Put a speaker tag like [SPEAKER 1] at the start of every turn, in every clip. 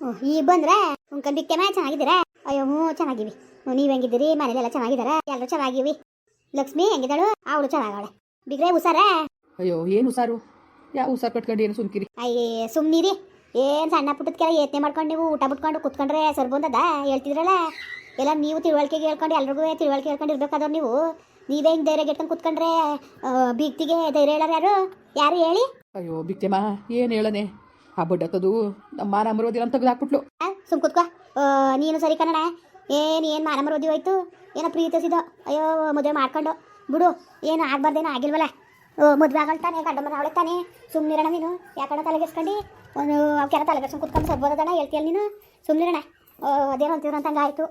[SPEAKER 1] ಈಗ ಬಂದ್ರೆ ಬಿಕ್ಕೆಮ್ಮ ಚೆನ್ನಾಗಿದ್ದೀರಾ? ಅಯ್ಯೋ ಹ್ಞೂ ಚೆನ್ನಾಗಿವಿ. ನೀವು ಹೆಂಗಿದ್ದೀರಿ? ಮನೇಲೆಲ್ಲ ಚೆನ್ನಾಗಿದ್ದಾರೆ ಎಲ್ಲರೂ ಚೆನ್ನಾಗಿವಿ. ಲಕ್ಷ್ಮಿ ಹೆಂಗಿದ್ದಾಳು? ಅವಳು ಚೆನ್ನಾಗವಳೆ. ಬಿಗ್ರೆ ಹುಷಾರ?
[SPEAKER 2] ಅಯ್ಯೋ ಏನು ಹುಷಾರು? ಯಾವ ಹುಷಾರು ಕಟ್ಕೊಂಡು ಏನು ಸುಮ್ಕಿರಿ?
[SPEAKER 1] ಅಯ್ಯೇ ಸುಮ್ನಿರಿ. ಏನು ಸಣ್ಣ ಪುಟ್ಟದಕ್ಕೆಲ್ಲ ಯತ್ನೆ ಮಾಡ್ಕೊಂಡು ನೀವು ಊಟ ಬಿಟ್ಕೊಂಡು ಕುತ್ಕೊಂಡ್ರೆ ಸರ್ ಬಂದದ ಹೇಳ್ತಿದ್ರಲ್ಲ? ಎಲ್ಲ ನೀವು ತಿಳುವಳಿಕೆಗೆ ಹೇಳ್ಕೊಂಡು ಎಲ್ರಿಗೂ ತಿಳುವಳಿಕೆ ಹೇಳ್ಕೊಂಡು ಇರ್ಬೇಕಾದವ್ರು ನೀವು. ನೀವೇ ಹಿಂಗೆ ಧೈರ್ಯ ಗೆಟ್ಕೊಂಡು ಕುತ್ಕೊಂಡ್ರೆ ಬಿಗ್ತಿಗೆ ಬೀಗ್ತಿಗೆ ಧೈರ್ಯ ಹೇಳೋರು ಯಾರು? ಯಾರು ಹೇಳಿ?
[SPEAKER 2] ಅಯ್ಯೋ ಬಿಗ್ತೆಮ್ಮ ಏನು ಹೇಳನೆ? ಆ ಬಡ್ಡತ್ತದು ನಮ್ಮ ಮಾನ ಮರೋದಿಲ್ಲ ಅಂತ ಹಾಕ್ಬಿಟ್ಲು.
[SPEAKER 1] ಸುಮ್ ಕುತ್ಕೋ. ನೀನು ಸರಿ ಕನ್ನಡ. ಏನು ಏನು ಮಾನ ಮರೋದಿ ಹೋಯ್ತು? ಏನೋ ಪ್ರೀತಿಸಿದ? ಅಯ್ಯೋ, ಮದುವೆ ಮಾಡ್ಕೊಂಡು. ಬಿಡು, ಏನು ಆಗ್ಬಾರ್ದೇನೋ ಆಗಿಲ್ವಲ್ಲ. ಮದುವೆ ಆಗಲ್ತಾನೆ ಗಂಡ ಮನೆ ಅವಳೆ ತಾನೆ. ಸುಮ್ಮನಿರೋಣ ನೀನು. ಯಾಕಣ್ಣ ತಲೆಗೆಸ್ಕೊಂಡು ಒಂದು ಕೆಲ ತಲೆಗೆಸ್ಕೊಂಡು ಕುತ್ಕೊಂಡು ಸರ್ಬೋದಣ್ಣ ಹೇಳ್ತೀಯಲ್ಲ ನೀನು? ಸುಮ್ಮನಿರೋಣ ಅದೇನು ಅಂತಿದ್ರು ಅಂತ ಹಂಗಾಯ್ತು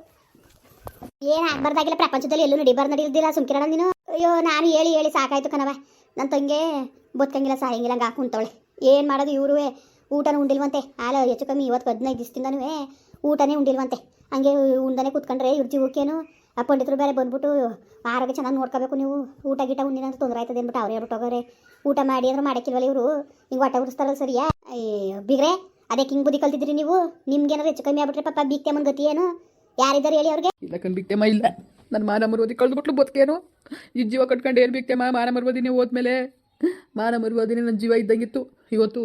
[SPEAKER 1] ಏನು ಆಗ್ಬಾರ್ದಾಗಿಲ್ಲ, ಪ್ರಪಂಚದಲ್ಲಿ ಎಲ್ಲೂ ನಡಿಬಾರ್ದು ನಡೀದಿಲ್ಲ ಸುಮ್ಕಿರಣ ನೀನು. ಅಯ್ಯೋ, ನಾನು ಹೇಳಿ ಹೇಳಿ ಸಾಕಾಯ್ತು ಕಣವ ನನ್ನ ತಂಗೆ ಬದುಕಂಗಿಲ್ಲ, ಸಾಯಂಗಿಲ್ಲ, ಹಂಗೆ ಹಾಕುಂತವಳೆ ಏನು ಮಾಡೋದು ಇವರು ಊಟನ ಉಂಡಿಲ್ವಂತೆ. ಆಲ ಹೆಚ್ಚು ಕಮ್ಮಿ ಇವತ್ತು ಹದಿನೈದು ದಿವಸದಿಂದನೂ ಊಟನೇ ಉಂಡಿಲ್ವಂತೆ. ಹಂಗೆ ಉಂಡನೆ ಕೂತ್ಕೊಂಡ್ರೆ ಇವ್ರ ಜೀವಕ್ಕೇನು ಆ ಪಂಡಿತರು ಬೇರೆ ಬಂದ್ಬಿಟ್ಟು, ಆರೋಗ್ಯ ಚೆನ್ನಾಗಿ ನೋಡ್ಕೋಬೇಕು ನೀವು. ಊಟ ಗೀಟ ಉಂಡಿನ ಅಂತ ತೊಂದರೆ ಆಯ್ತದೆ ಅಂದ್ಬಿಟ್ಟು ಅವ್ರು ಹೇಳ್ಬಿಟ್ಟು ಹೋಗೋರೆ ಊಟ ಮಾಡಿ ಅಂದ್ರೆ ಮಾಡಕ್ಕಿಲ್ವಲ್ಲ ಇವರು. ಹಿಂಗೆ ಹೊಟ್ಟೆ ಉರಿಸ್ತಾರಲ್ಲ ಸರಿಯಾ ಬಿಗ್ರೆ ಅದಕ್ಕೆ ಹಿಂಗೆ ಬುದ್ಧಿ ಕಲ್ತಿದ್ರಿ ನೀವು. ನಿಮ್ಗೇನಾದ್ರು ಹೆಚ್ಚು ಕಮ್ಮಿ ಆಗ್ಬಿಟ್ರೆ ಪಾಪ ಮನ್ ಗತಿ ಏನು? ಯಾರಿದ್ದಾರೆ ಹೇಳಿ ಅವ್ರಿಗೆ?
[SPEAKER 2] ಇಲ್ಲ ಬಿಕ್ತೆಮ್ಮ ಇಲ್ಲ. ನನ್ನ ಮಾನ ಮರುವದಿ ಕಳೆದ್ಬಿಟ್ಲು ಬದುಕೇನು? ಈ ಜೀವ ಕಟ್ಕೊಂಡು ಏನು ಬಿಕ್ತೆಮ್ಮ ಮಾನ ಮರುವದಿನಿ ಹೋದ್ಮೇಲೆ? ಮಾನ ನನ್ನ ಜೀವ ಇದ್ದಂಗಿತ್ತು. ಇವತ್ತು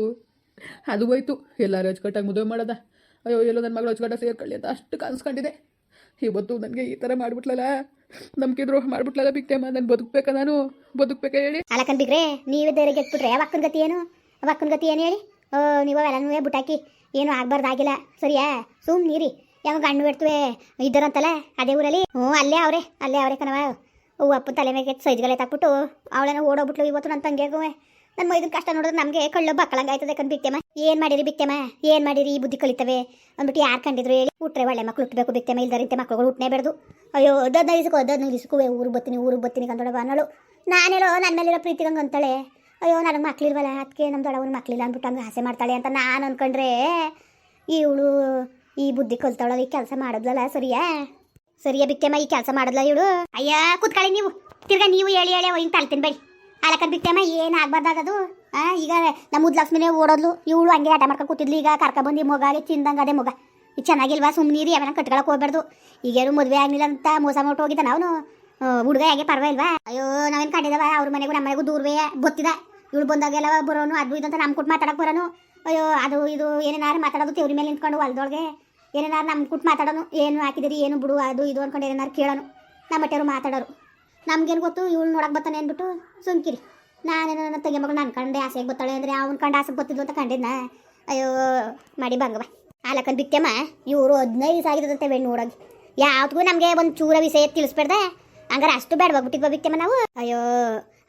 [SPEAKER 2] ಅದು ಹೋಯ್ತು. ಎಲ್ಲರೂ ಅಚ್ಚುಕಟ್ಟಾಗಿ ಮದುವೆ ಮಾಡೋದ. ಅಯ್ಯೋ, ಎಲ್ಲೋ ನನ್ನ ಮಗಳು ಅಚ್ಚುಕಟ್ಟ ಸೇರ್ಕೊಳ್ಳಿ ಅಂತ ಅಷ್ಟು ಕನ್ಸ್ಕೊಂಡಿದೆ ಇವತ್ತು ನನಗೆ ಈ ಥರ ಮಾಡ್ಬಿಟ್ಲಲ್ಲ? ನಂಬಿಕೆ ಮಾಡಿಬಿಟ್ಲಲ್ಲ ಬಿಕ್ತೆಮ್ಮ ನಾನು ಬದುಕಬೇಕಾ ನಾನು? ಬದುಕಬೇಕಾ ಹೇಳಿ?
[SPEAKER 1] ಅಲ್ಲ ಬಿಗ್ರೆ ನೀವೇ ಗೆಟ್ಬಿಟ್ರೆ ಅವಕ್ಕನ ಗತಿ ಏನು? ಅವಕ್ಕನ ಗತಿ ಏನು ಹೇಳಿ? ಓ, ನೀವು ಬುಟ್ಟಾಕಿ ಏನು ಆಗ್ಬಾರ್ದಾಗಿಲ್ಲ. ಸರಿಯಾ? ಸುಮ್ ನೀರಿ ಯಾವ ಗಣ್ಣು ಬಿಡ್ತುವೆ? ಇದ್ದಾರಂತಲ್ಲ, ಅದೇ ಊರಲ್ಲಿ? ಹ್ಞೂ, ಅಲ್ಲೇ ಅವರೇ ಅಲ್ಲೇ ಅವರೇ ಕಣವ ಓ ಅಪ್ಪ ತಲೆ ಮೇಲೆ ಸೈಜ್ಗಲೆ ತಾಕ್ಬಿಟ್ಟು ಅವಳನ್ನ ಓಡೋಗ್ಬಿಟ್ಲು ಇವತ್ತು ನನ್ನ ತಂಗಿಗೂ ನನ್ನ ಮೈದನ ಕಷ್ಟ ನೋಡಿದ್ರೆ ನಮಗೆ ಕಳ್ಳು ಬಕ್ಕಳಂಗ ಆಯ್ತದೆ ಕಣ್ ಬಿಟ್ಟೆಮ್ಮ. ಏನು ಮಾಡಿರಿ ಬಿಟ್ಟೆಮ್ಮ? ಏನು ಮಾಡಿರಿ ಈ ಬುದ್ಧಿ ಕಲಿತವೆ? ಅಂದ್ಬಿಟ್ಟು ಯಾರು ಕಂಡಿದ್ರು ಹೇಳಿ, ಹುಟ್ರೆ ಒಳ್ಳೆ ಮಕ್ಳು ಹುಟ್ಟಬೇಕು ಬಿಟ್ಟೆಮ್ಮ. ಇಲ್ದರಿಂತೆ ಮಕ್ಳುಗಳು ಹುಟ್ಟನೇ ಬೇಡ್ದು. ಅಯ್ಯೋ ಅದನ್ನ ಇಸ್ಕೋ ಅದನ್ನು ಇಸ್ಕುವೆ ಊರು ಬರ್ತೀನಿ ಊರು ಬರ್ತೀನಿ ಕಂದೊಳ ಅನ್ನೋಳು. ನಾನೇಳೋ ನನ್ನ ಮೇಲಿರೋ ಪ್ರೀತಿ ಹಂಗೆ ಅಂತಾಳೆ. ಅಯ್ಯೋ, ನನಗೆ ಮಕ್ಳಿಲ್ವಲ್ಲ? ಅದಕ್ಕೆ ನಮ್ಮ ದೊಡ್ಡವನ ಮಕ್ಳಿಲ್ಲ ಅಂದ್ಬಿಟ್ಟು ಹಂಗೆ ಆಸೆ ಮಾಡ್ತಾಳೆ ಅಂತ ನಾನು ಅನ್ಕೊಂಡ್ರೆ, ಇವಳು ಈ ಬುದ್ಧಿ ಕಲ್ತಾವಳ, ಈ ಕೆಲಸ ಮಾಡಿದ್ಲಲ್ಲ ಸರಿಯಾ? ಸರಿಯಾ ಬಿಕ್ಕೆಮ್ಮ ಈ ಕೆಲಸ ಮಾಡಿದ್ಲ ಇವಳು? ಅಯ್ಯ, ಕೂತ್ಕೊಳ್ಳಿ ನೀವು. ತಿರ್ಗಾ ನೀವು ಹೇಳಿ ಹೇಳಿ ಹಿಂಗೆ ತಳ್ತೀನಿ ಬೇಡಿ ಅಲಕನ್ ಬಿಟ್ಟಮ್ಮ ಏನು ಆಗ್ಬಾರ್ದಾಗದು ಆ, ಈಗ ನಮ್ಮ ಮುದ್ಲಕ್ಷ್ಮಿನೇ ಓಡೋದ್ಲು, ಇವಳು ಹಂಗೆ ಆಟ ಮಾಡ್ಕೊಂಡು ಕೂತಿದ್ಲು. ಈಗ ಕರ್ಕೊಬಂದು ಮೊಗಾಗೆ ತಿಂದಂಗೆ ಅದೇ ಮೊಗ. ಚೆನ್ನಾಗಿಲ್ವಾ? ಸುಮ್ಮನೀರಿ ಅವನ ಕಟ್ಕೊಳಕ್ ಹೋಗ್ಬಾರ್ದು. ಈಗೇನು ಮದುವೆ ಆಗಲಿಲ್ಲ ಅಂತ ಮೋಸ ಮಾಡ್ಬಿಟ್ಟು ಹೋಗಿದ್ದ ಅವನು. ಹುಡುಗ ಹೇಗೆ ಪರವಾಗಿಲ್ವಾ ಅಯ್ಯೋ, ನಾವೇನು ಕಂಡಿದವ ಅವ್ರ ಮನೆಗೂ ನಮ್ಮ ಮನೆಗೂ ದೂರವೇ ಗೊತ್ತಿದ ಇವಳು ಬಂದಾಗೆಲ್ಲ ಬರೋನು, ಅದು ಇದು ಅಂತ ನಮ್ಮ ಕೊಟ್ಟು ಮಾತಾಡಕ್ಕೆ ಬರೋನು. ಅಯ್ಯೋ, ಅದು ಇದು, ಏನೇನಾರು ಮಾತಾಡೋದು ತೆವ್ರಿ ಮೇಲೆ ನಿಂತ್ಕೊಂಡು ಹೊಲ್ದೊಳಗೆ. ಏನೇನಾರು ನಮ್ಮ ಕುಟ್ಟು ಮಾತಾಡೋನು, ಏನು ಹಾಕಿದಿರಿ ಏನು ಬಿಡು, ಅದು ಇದು ಅನ್ಕೊಂಡು ಏನಾರು ಕೇಳೋನು. ನಮ್ಮ ಮಟ್ಟೆಯವರು ಮಾತಾಡೋರು. ನಮ್ಗೇನು ಗೊತ್ತು? ಇವಳು ನೋಡಕ್ಕೆ ಬರ್ತಾನೆ ಅಂದ್ಬಿಟ್ಟು ಸುಮ್ಕಿರಿ. ನಾನೇನೋ ನನ್ನ ತಂಗಿ ಮಗಳು ನನ್ನ ಕಂಡೆ ಆಸೆಗೆ ಬರ್ತಾಳೆ ಅಂದರೆ ಅವ್ನು ಕಂಡು ಆಸೆಗೆ ಬರ್ತಿದ್ಲು ಅಂತ ಕಂಡಿದ್ನ. ಅಯ್ಯೋ, ಮಾಡಿ ಬಂಗವ ಆಲಕನ್ ಬಿಟ್ಟೆಮ್ಮ. ಇವರು ಹದಿನೈದು ದಿವಸ ಆಗಿದಂತೆ ಬೇಡ ನೋಡೋಗಿ ಯಾವ್ದಕ್ಕೂ ನಮಗೆ ಒಂದು ಚೂರ ವಿಷಯ ತಿಳಿಸ್ಬೇಡ್ದೆ. ಹಂಗಾರೆ ಅಷ್ಟು ಬೇಡವಾಗ್ಬಿಟ್ಟಿದ್ವ ಬಿಟ್ಟೆಮ್ಮ ನಾವು? ಅಯ್ಯೋ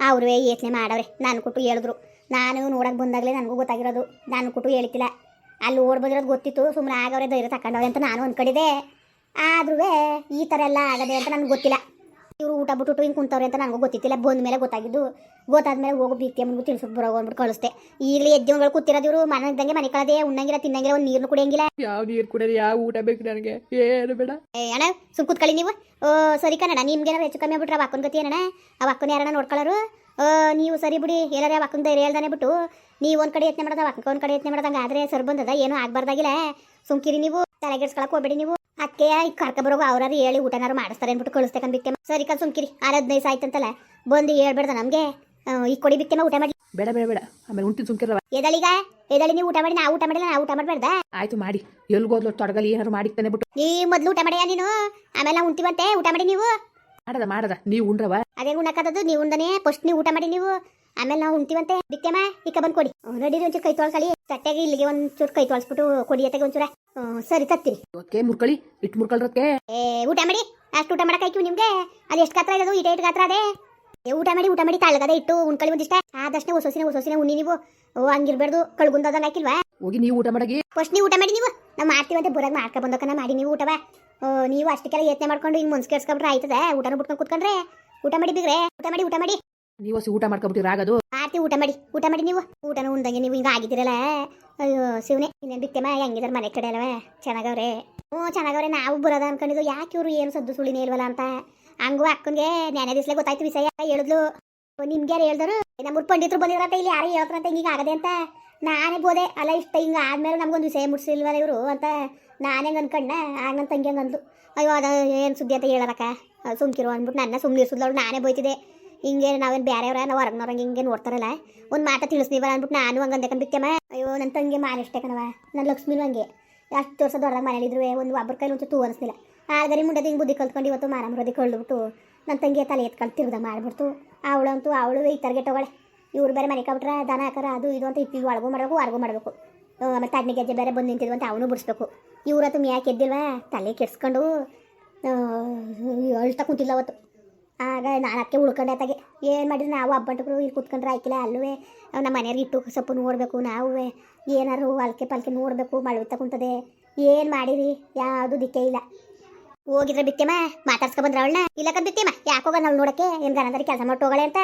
[SPEAKER 1] ಅವ್ರವೇ ಯೋಚನೆ ಮಾಡವ್ರೆ. ನಾನು ಕೊಟ್ಟು ಹೇಳಿದ್ರು. ನಾನು ನೋಡಕ್ಕೆ ಬಂದಾಗಲೇ ನನಗೂ ಗೊತ್ತಾಗಿರೋದು. ನಾನು ಕೊಟ್ಟು ಹೇಳ್ತಿಲ್ಲ ಅಲ್ಲಿ ಓಡ್ ಬಂದಿರೋದು ಗೊತ್ತಿತ್ತು. ಸುಮ್ಮನೆ ಆಗವ್ರೆ ಧೈರ್ಯ ತಗೊಂಡವ್ರೆ ಅಂತ ನಾನು ಅನ್ಕೊಂಡಿದ್ದೆ. ಆದ್ರೂ ಈ ಥರ ಎಲ್ಲ ಆಗದೆ ಅಂತ ನನಗೆ ಗೊತ್ತಿಲ್ಲ. ಇವರು ಊಟ ಬಿಟ್ಟು ಹಿಂಗೆ ಕುಂತವ್ರೆ ಅಂತ ನನಗೂ ಗೊತ್ತಿತ್ತಿಲ್ಲ ಬಂದ ಮೇಲೆ ಗೊತ್ತಾಗಿದ್ದು. ಗೊತ್ತಾದ್ಮೇಲೆ ಹೋಗೋ ಬೀಕ್ತಿ ಅಂದ್ಬಿಟ್ಟು ತಿಳಿಸ್ಬಿಟ್ಟು ಬರೋ ಅಂದ್ಬಿಟ್ಟು ಕಳಿಸ್ದೆ. ಈಗಲೇ ಒಳಗೆ ಕೂತಿರೋದು ಇವರು ಮನೆದಂಗೆ ಮನೆ ಕಳದೆ ಉಣ್ಣಂಗಿಲ್ಲ ತಿನ್ನಂಗಿಲ್ಲ ಒಂದು ನೀರು ಕುಡಿಯಂಗಿಲ್ಲ.
[SPEAKER 2] ಯಾವ ನೀರು ಕುಡಿಯೋದು ಯಾವ ಊಟ ಬೇಕು ನನಗೆ? ಏನು ಬೇಡ.
[SPEAKER 1] ಏ ಅಣ್ಣ ಸುಮ್ ಕೂತ್ಕೊಳ್ಳಿ ನೀವು. ಓ ಸರಿ ಕನ್ನಡ ನಿಮ್ಗೆ ಹೆಚ್ಚು ಕಮ್ಮಿ ಆಗ್ಬಿಟ್ರೆ ಅಕ್ಕನ ಗತಿ ಏನಣ್ಣ? ಆ ಅಕ್ಕನ ಯಾರನ್ನ ನೋಡ್ಕೊಳ್ಳೋರು? ನೀವು ಸರಿ ಬಿಡಿ ಎಲ್ಲಾರ ಅಕ್ಕನ ಧೈರ್ಯ ಹೇಳ್ದಾನೆ ಬಿಟ್ಟು. ನೀವು ಒಂದು ಕಡೆ ಯತ್ನೆ ಮಾಡೋದ ಅಕ್ಕ ಒಂದು ಕಡೆ ಯತ್ನೆ ಮಾಡೋದಂಗೆ ಆದ್ರೆ ಸರ್ ಬಂದದ ಏನು ಆಗ್ಬಾರ್ದಾಗಿಲ್ಲ. ಸುಮ್ಕಿರಿ ನೀವು ತಲೆಗೆಡ್ಸ್ಕೊಳಕ್ ಹೋಗ್ಬೇಡಿ ನೀವು. ಅದಕ್ಕೆ ಈಗ ಕರ್ಕೊಬರೋಗು ಅವ್ರಾರು ಹೇಳಿ ಊಟನಾರು ಮಾಡಿಸ್ತಾರೆ ಅಂದ್ಬಿಟ್ಟು ಕಳಿಸ್ತೇಕ ಬಿಕ್ಕೆ ಸರಿ ಕಲ್ ಸುಮ್ಕಿರಿ ಆರು ಹದಿನೈದು ಆಯ್ತಂತಲ್ಲ ಬಂದು ಹೇಳ್ಬೇಡ್ದ ನಮಗೆ. ಈ ಕೊಡಿ ಬಿಕ್ಕೆ ಊಟ ಮಾಡಿ.
[SPEAKER 2] ಬೇಡ ಬೇಡ ಬೇಡ. ಆಮೇಲೆ ಉಂಟಿನ ಸುಮ್ಕಿರವ
[SPEAKER 1] ಎದಳಿಗ? ಎದಳಿ ನೀವು ಊಟ ಮಾಡಿ ನಾ ಊಟ ಮಾಡಿಲ್ಲ ನಾ ಊಟ ಮಾಡಬೇಡ್ದ
[SPEAKER 2] ಆಯ್ತು ಮಾಡಿ. ಎಲ್ಗೋದ್ಲು ತೊಡಗಲಿ ಏನಾರು ಮಾಡಿಕ್ತಾನೆ ಬಿಟ್ಟು.
[SPEAKER 1] ನೀ ಮೊದ್ಲು ಊಟ ಮಾಡಿಯ ನೀನು? ಆಮೇಲೆ ನಾವು ಉಂಟಿವಂತೆ ಊಟ ಮಾಡಿ ನೀವು?
[SPEAKER 2] ಮಾಡದ ಮಾಡದ. ನೀವು ಉಂಡ್ರವ?
[SPEAKER 1] ಅದೇ ಉಣ್ಣಕ್ಕದದು ನೀವು ಉಂಡನೆ ಫಸ್ಟ್ ನೀವು ಊಟ ಮಾಡಿ ನೀವು. ಆಮೇಲೆ ನಾವು ಉಣ್ತೀವಂತೆ ಬಿಕ್ಕೆಮ್ಮ ಇಕ್ಕ ಬಂದು ಕೊಡಿ. ನಡೀರಿ ಒಂಚೂರು ಕೈ ತೊಳ್ಕೊಳ್ಳಿ ತಟ್ಟೆಗೆ ಇಲ್ಲಿಗೆ ಒಂಚೂರು ಕೈ ತೊಳ್ಸ್ಬಿಟ್ಟು ಕೊಡಿ ಅತ್ತೆಗೆ ಒಂಚೂರ. ಸರಿ ತತ್ತೀನಿ.
[SPEAKER 2] ಓಕೆ ಮುರ್ಕಳಿ ಇಟ್ಟು ಮುರ್ಕಳ್ರಕ್ಕೆ
[SPEAKER 1] ಏ ಊಟ ಮಾಡಿ ಅಷ್ಟು ಊಟ ಮಾಡಕ್ಕಾಯ್ತು ನಿಮ್ಗೆ? ಅದು ಎಷ್ಟು ಗಾತ್ರ ಇರೋದು ಇಟ ಇಟ್ಟು ಗಾತ್ರ ಅದೇ. ಏ ಊಟ ಮಾಡಿ ಊಟ ಮಾಡಿ ತಳಗದೆ ಇಟ್ಟು ಉಣ್ಕಳಿ ಒಂದಿಷ್ಟ ಆದಷ್ಟೇ ಹೊಸೊಸಿನ ಹೊಸೊಸಿನ ಉಣ್ಣಿ ನೀವು. ಓ ಹಂಗಿರ್ಬಾರ್ದು ಕಳ್ಗುಂದದಂಗೆ ಹಾಕಿಲ್ವಾ?
[SPEAKER 2] ಹೋಗಿ ನೀವು ಊಟ ಮಾಡಗಿ.
[SPEAKER 1] ಫಸ್ಟ್ ನೀವು ಊಟ ಮಾಡಿ ನೀವು. ನಾವು ಮಾಡ್ತೀವಂತೆ ಬುರಾಗ ಮಾಡ್ಕೊ ಬಂದಕ್ಕನ ಮಾಡಿ ನೀವು ಊಟವ. ಓ, ನೀವು ಅಷ್ಟಕ್ಕೆಲ್ಲ ಯತ್ನೆ ಮಾಡ್ಕೊಂಡು ಹಿಂಗೆ ಮುನ್ಸ್ಕೇರ್ಸ್ಕೊಂಡ್ರೆ ಆಯ್ತದೆ ಊಟನ ಬಿಟ್ಕೊಂಡು ಕುತ್ಕೊಂಡ್ರೆ. ಊಟ ಮಾಡಿ ಬಿಗ್ರೆ ಊಟ ಮಾಡಿ ಊಟ ಮಾಡಿ.
[SPEAKER 2] ನೀವು ಹಸಿ ಊಟ ಮಾಡ್ಕೊಬಿಟ್ಟಿರ ಆಗದು
[SPEAKER 1] ಆರ್ತಿ, ಊಟ ಮಾಡಿ ಊಟ ಮಾಡಿ ನೀವು. ಊಟನ ಉಂದಂಗೆ ನೀವು ಹಿಂಗ ಆಗಿದ್ದೀರಲ್ಲ. ಅಯ್ಯೋ, ಶಿವನೇ, ಇನ್ನೇನು ಬಿತ್ತೆಮ್ಮ ಹೆಂಗಿದಾರೆ ಮನೆ ಕಡೆ ಅಲ್ವಾ? ಚೆನ್ನಾಗವ್ರೆ. ಹ್ಞೂ, ಚೆನ್ನಾಗವ್ರೆ. ನಾವು ಬರೋದ ಅನ್ಕೊಂಡಿದ್ದು. ಯಾಕೆ ಇವರು ಏನು ಸದ್ದು ಸುಳಿನೇ ಇಲ್ವಲ್ಲ ಅಂತ? ಹಂಗೂ ಅಕ್ಕನ್ಗೆ ನೆನೆ ದಿಸ್ಲೆ ಗೊತ್ತಾಯ್ತು ವಿಷಯ. ಹೇಳಿದ್ಲು. ನಿಮ್ಗೆ ಯಾರು ಹೇಳ್ದರು? ನಮ್ಮೂರು ಪಂಡಿತರು ಬಂದಿದ್ರಂತ, ಇಲ್ಲಿ ಯಾರು ಹೇಳ್ತಾರಂತ, ಹಿಂಗೆ ಆಗದೆ ಅಂತ. ನಾನೇ ಬೋದೆ. ಅಲ್ಲ, ಇಷ್ಟ ಹಿಂಗೆ ಆದ್ಮೇಲೆ ನಮ್ಗೊಂದು ವಿಷಯ ಮುಟ್ಸಿಲ್ವಲ್ಲ ಇವರು ಅಂತ. ನಾನೇ ಅನ್ಕಂಡ. ಆಗ ನನ್ನ ತಂಗಿ ಹಂಗೆ ಅಂದ್ಲು. ಅಯ್ಯೋ, ಅದ ಏನು ಸುದ್ದಿ ಅಂತ ಹೇಳರಕ್ಕ ಸುಮ್ಕಿರು ಅಂದ್ಬಿಟ್ಟು ನನ್ನ ಸುಮ್ಮನೆ ಅವ್ರು ನಾನೇ ಬೈತಿದ್ದೆ. ಹಿಂಗೆ ನಾವೇನು ಬೇರೆಯವ್ರ ನಾವು ಹೊರಗ್ನವ್ರಂಗೆ ಹಿಂಗೆ ನೋಡ್ತಾರಲ್ಲ. ಒಂದು ಮಾತ ತಿಳಿಸ್ನೀವಲ್ಲ ಅಂದ್ಬಿಟ್ಟು ನಾನು ಹಂಗೆ ಅಂದೆ ಅಯ್ಯೋ ನನ್ನ ತಂಗಿ ಮಾನ ಇಷ್ಟೇ ಕಣವ ನನ್ನ ಲಕ್ಷ್ಮೀನು ಹಂಗೆ. ಅಷ್ಟು ವರ್ಷ ದೊಡ್ಡದಾಗ ಮನೇಲಿದ್ರು ಒಂದು ಒಬ್ಬರ ಕೈಲಿ ಒಂಚೂರು ತೂ ಅನಿಸ್ಲಿಲ್ಲ ಆಗರಿ ಮುಂಡದ ಹಿಂಗೆ ಬುದ್ಧಿ ಕಲ್ತ್ಕೊಂಡು ಇವತ್ತು ಮಾನ ಮರೋದಿ ಕಳ್ದುಬಿಟ್ಟು ನನ್ನ ತಂಗಿ ತಲೆ ಎತ್ಕೊಂಡು ತಿರ್ದ ಮಾಡ್ಬಿಡ್ತು. ಅವಳಂತೂ ಅವಳು ಈ ತರಗೆ ಇವ್ರು ಬೇರೆ ಮನೆ ಕಬಿಟ್ರೆ ದನ ಹಾಕರ, ಅದು ಇದು ಅಂತ ಇಪ್ಪಿಗೆ ಒಳಗೂ ಮಾಡಬೇಕು ಹೊರಗೂ ಮಾಡಬೇಕು. ಮತ್ತು ಅಣ್ಣ ಗೆಜ್ಜೆ ಬೇರೆ ಬಂದು ನಿಂತಿದ್ವು ಅಂತ ಅವನು ಬಿಡಿಸ್ಬೇಕು. ಇವ್ರತ್ತು ಮ್ಯಾಕೆ ಎದ್ದಿಲ್ವಾ? ತಲೆ ಕೆಡ್ಸ್ಕೊಂಡು ಅಳ್ತಾ ಕುಂತಿಲ್ಲ ಅವತ್ತು. ಆಗ ನಾನು ಅದಕ್ಕೆ ಉಳ್ಕೊಂಡೆ ತಾಗೆ ಏನು ಮಾಡಿದ್ರು ನಾವು ಹಬ್ಬಂಟರು ಇಲ್ಲಿ ಕುತ್ಕೊಂಡ್ರೆ ಆಯ್ಕಿಲ್ಲ ಅಲ್ಲವೇ. ನಮ್ಮ ಮನೆಯವ್ರಿಗೆ ಇಟ್ಟು ಸ್ವಲ್ಪ ನೋಡಬೇಕು ನಾವು ಏನಾರು ಅಲ್ಕೆ ಪಲ್ಕೆ ನೋಡಬೇಕು ಮಳೆ ಕುಂತದೆ. ಏನು ಮಾಡಿರಿ? ಯಾವುದು ದಿಕ್ಕೆ ಇಲ್ಲ. ಹೋಗಿದ್ರೆ ಬಿತ್ತೆಮ್ಮ ಮಾತಾಡ್ಸ್ಕೊ ಬಂದ್ರ ಅವಳನ್ನ ಇಲ್ಲಕ್ಕ ಬಿತ್ತೆಮ್ಮ ಯಾಕೆ ಹೋಗಲ್ಲ ನಾವು ನೋಡಕ್ಕೆ? ಏನು ಗನದಲ್ಲಿ ಕೆಲಸ ಮಾಡಿ ಹೋಗಳೆ ಅಂತ?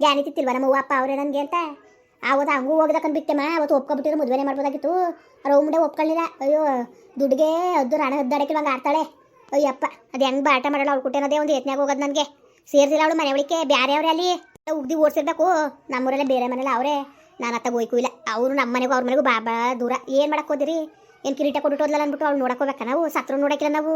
[SPEAKER 1] ಗ್ಯಾನಿ ತಿಲ್ವ ನಮ್ಮ ಅಪ್ಪ ಅವರೇ ನನಗೆ ಅಂತ? ಆವತ್ತು ಹಂಗೂ ಹೋಗ್ದಕ್ಕಂದು ಬಿತ್ತೆಮ್ಮ ಅವತ್ತು ಒಪ್ಕೊಬಿಟ್ಟಿದ್ರೆ ಮದುವೆನೇ ಮಾಡ್ಬೋದಾಗಿತ್ತು. ಅವ್ರ ಮುಂಡೆ ಒಪ್ಕೊಳ್ಳಿಲ್ಲ. ಅಯ್ಯೋ, ದುಡ್ಡಿಗೆ ಅದು ರಣ ಹದ್ದಾಡಕ್ಕೆ ಇವಾಗ ಆಡ್ತಾಳೆ. ಅಯ್ಯಪ್ಪ, ಅದು ಹೆಂಗೆ ಬಾಟ ಮಾಡಲ್ಲ, ಅವ್ಳು ಕುಟ್ಟೇನದೇ ಒಂದು ಯತ್ನಾಗ ಹೋಗೋದು ನನಗೆ. ಸೇರ್ಸಿಲ್ಲ ಅವಳು ಮನೆ ಒಳಿಕೆ ಬೇರೆ ಅವ್ರೆ ಅಲ್ಲಿ. ಉಗ್ದಿ ಓಡಿಸಿರ್ಬೇಕು. ನಮ್ಮೂರಲ್ಲ ಬೇರೆ ಮನೇಲಿ ಅವರೇ. ನಾನು ಅತ್ತ ಹೋಯ್ಕು ಇಲ್ಲ. ಅವರು ನಮ್ಮ ಮನೆಗೂ, ಅವ್ರ ಮನೆಗೂ ಬಾ ದೂರ. ಏನು ಮಾಡಕ್ಕೆ ಹೋದಿರಿ? ಏನು ಕಿರೀಟ ಕೊಟ್ಟು ಅಂದ್ಬಿಟ್ಟು ಅವ್ಳು ನೋಡಕ್ಕೆ ಹೋಗ್ಬೇಕಾ ನಾವು? ಸತ್ರು ನೋಡಕ್ಕಿಲ್ಲ ನಾವು.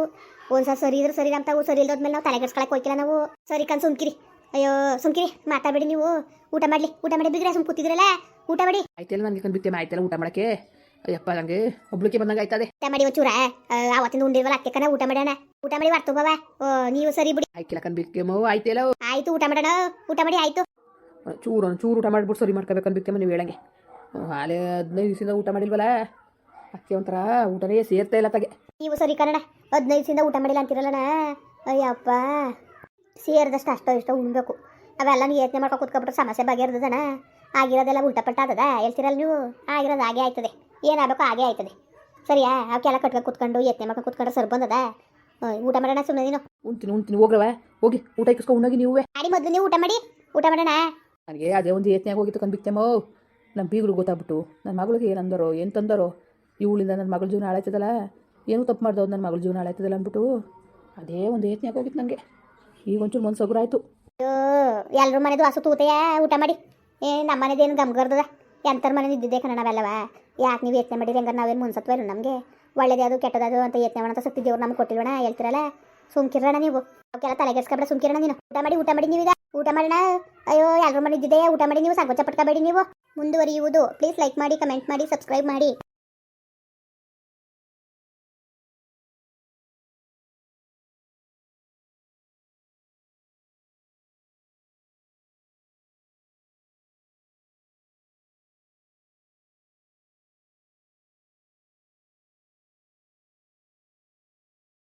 [SPEAKER 1] ಒಂದ್ಸಲ ಸರಿ ಇದ್ರೆ ಸರಿ ಅಂತಾವು. ಸರಿ ಇಲ್ಲದ್ಮೇಲೆ ನಾವು ತಲೆಗೆಡ್ಸ್ಕೊಳಕ್ಕೆ ಹೋಗಿಲ್ಲ ನಾವು. ಸರಿ ಕಣ್ ಸುಮ್ಕಿರಿ. ಅಯ್ಯೋ, ಸುಮ್ಕಿರಿ. ಮಾತಾಡಬೇಡಿ ನೀವು. ಊಟ ಮಾಡಲಿ. ಊಟ ಮಾಡಿ ಬಿಗ್ರೆ ಸುಮ್ ಕೂತಿದ್ರಲ್ಲ? ಊಟ ಮಾಡಿ.
[SPEAKER 2] ಆಯ್ತಲ್ಲ ನನಗೆ ಕಂಡ್ಬಿತ್ತೆ ಆಯ್ತಲ್ಲ ಊಟ ಮಾಡೋಕ್ಕೆ? ಅಯ್ಯಪ್ಪ ನಂಗೆ ಒಬ್ಳಿಗೆ ಬಂದಂಗೆ ಆಯ್ತದೆ.
[SPEAKER 1] ಊಟ ಮಾಡಿ ಒಂಚೂರ ಆ, ಆವತ್ತಿಂದ ಉಂಡಿಲ್ವಲ್ಲ ಅಕ್ಕೆ ಕಣ ಊಟ ಮಾಡೋಣ ಊಟ ಮಾಡಿ ಬರ್ತು ಬಾವ. ಓ ನೀವು ಸರಿ ಬಿಡಿ.
[SPEAKER 2] ಆಯ್ಕಿಲ್ಲ ಕಂಡ್ಬಿಕ್ಕೆ ಮೋ ಆಯ್ತಲ್ಲ
[SPEAKER 1] ಆಯ್ತು ಊಟ ಮಾಡೋಣ ಊಟ ಮಾಡಿ ಆಯ್ತು.
[SPEAKER 2] ಚೂರು ಚೂರು ಊಟ ಮಾಡ್ಬಿಟ್ಟು ಸರಿ ಮಾಡ್ಕೋಬೇಕಂದ್ಬಿತ್ತೆ ನೀವು ಹೇಳಂಗೆ. ಹಾಲೆ ಹದಿನೈದು ದಿವಸದಿಂದ ಊಟ ಮಾಡಿಲ್ವಲ್ಲ? ಅಕ್ಕಿ ಒಂಥರ ಊಟನೇ ಸೇರ್ತಾ ಇಲ್ಲ ತಗೆ.
[SPEAKER 1] ನೀವು ಸರಿ ಕನ್ನಡ ಹದಿನೈದು ದಿವಸದಿಂದ ಊಟ ಮಾಡಿಲ್ಲ ಅಂತಿರಲ್ಲಣ್ಣ ಅಯ್ಯಪ್ಪ ಸೇರಿದಷ್ಟು ಅಷ್ಟೋ ಇಷ್ಟೋ ಉಣ್ಬೇಕು. ಅವೆಲ್ಲ ನೀವು ಯೋಚನೆ ಮಾಡ್ಕೊ ಕೂತ್ಕೊಬಿಟ್ರೆ ಸಮಸ್ಯೆ ಬಗೆಹರ್ದದಣ ಆಗಿರೋದೆಲ್ಲ ಉಲ್ಟಪಟ್ಟಾದದ ಹೇಳ್ತಿರಲ್ಲ ನೀವು? ಆಗಿರೋದು ಹಾಗೆ ಆಯ್ತದೆ. ಏನಾಗಬೇಕು ಹಾಗೆ ಆಯ್ತದೆ. ಸರಿಯಾ? ಅವಕ್ಕೆಲ್ಲ ಕಟ್ಕೊಂಡು ಕುತ್ಕೊಂಡು ಯತ್ನೆ ಮಕ್ಕ ಕುತ್ಕೊಂಡು ಸರ್ ಬಂದದ? ಊಟ ಮಾಡೋಣ ಸುಮ್ಮನೆ ನೀನು.
[SPEAKER 2] ಉಣ್ತೀನಿ ಉಣ್ತೀನಿ ಹೋಗ್ರವ? ಹೋಗಿ ಊಟ ಇಕ್ಕಿಸ್ಕೊ ಉಣ್ಣೋಗಿ ನೀವು.
[SPEAKER 1] ಮಾಡಿ ಮೊದಲು ನೀವು ಊಟ ಮಾಡಿ ಊಟ ಮಾಡೋಣ.
[SPEAKER 2] ನನಗೆ ಅದೇ ಒಂದು ಯತ್ನಾಗ ಹೋಗಿತ್ತು ಕಂಬಿಕ್ತೇಮೋ ನಮ್ಮ ಬೀಗರು ಗೊತ್ತಾಗ್ಬಿಟ್ಟು ನನ್ನ ಮಗಳಿಗೆ ಏನು ಅಂದರೋ ಏನು ತಂದರೋ ಇವಳಿಂದ ನನ್ನ ಮಗಳ ಜೀವನ ಹಾಳಾಯ್ತದಲ್ಲ? ಏನು ತಪ್ಪು ಮಾಡ್ದವ್ರು ನನ್ನ ಮಗಳ ಜೀವನ ಹಾಳಾಯ್ತದಲ್ಲ ಅಂದ್ಬಿಟ್ಟು. ಅದೇ ಒಂದು ಯತ್ನಾಗ ಹೋಗಿತ್ತು ನನಗೆ. ಈಗ ಒಂಚೂರು ಮನ್ಸು
[SPEAKER 1] ಎಲ್ಲರೂ ಮನೆದು ಹಸು ತೂತೆಯ? ಊಟ ಮಾಡಿ. ಏ ನಮ್ಮ ಮನೆದೇನು ಗಮ್ಗರ್ದದ? ಎಂಥರ ಮನೆ ಇದ್ದಿದ್ದೆ ಕಣ ನಾವೆಲ್ಲವ ಯಾಕೆ ನೀವು ಯತ್ನೆ ಮಾಡಿರಿ? ಹಂಗಾರೆ ನಾವೇನು ಮುನ್ಸತ್ವ ಇಲ್ಲ ನಮಗೆ? ಒಳ್ಳೇದು ಕೆಟ್ಟದದು ಅಂತ ಯತ್ನೆ ಮಾಡೋಂಥ ಶಕ್ತಿ ದೇವ್ರು ನಮ್ಗೆ ಕೊಟ್ಟಿರೋಣ ಹೇಳ್ತಿರಲ್ಲ? ಸುಮ್ಕಿರೋಣ ನೀವು. ಅವಕ್ಕೆಲ್ಲ ತಲೆಗೆಸ್ಕೊಬೇಡ ಸುಮ್ಕಿರೋಣ ನೀನು. ಊಟ ಮಾಡಿ ಊಟ ಮಾಡಿ ನೀವೀಗ. ಊಟ ಮಾಡೋಣ. ಅಯ್ಯೋ ಎಲ್ಲರೂ ಮನೆ ಇದ್ದಿದ್ದೆ. ಊಟ ಮಾಡಿ ನೀವು ಸಾಗೋಚ ಪಟ್ಕೋಬೇಡಿ ನೀವು. ಮುಂದುವರಿಯುವುದು. ಪ್ಲೀಸ್ ಲೈಕ್ ಮಾಡಿ ಕಮೆಂಟ್ ಮಾಡಿ ಸಬ್ಸ್ಕ್ರೈಬ್ ಮಾಡಿ.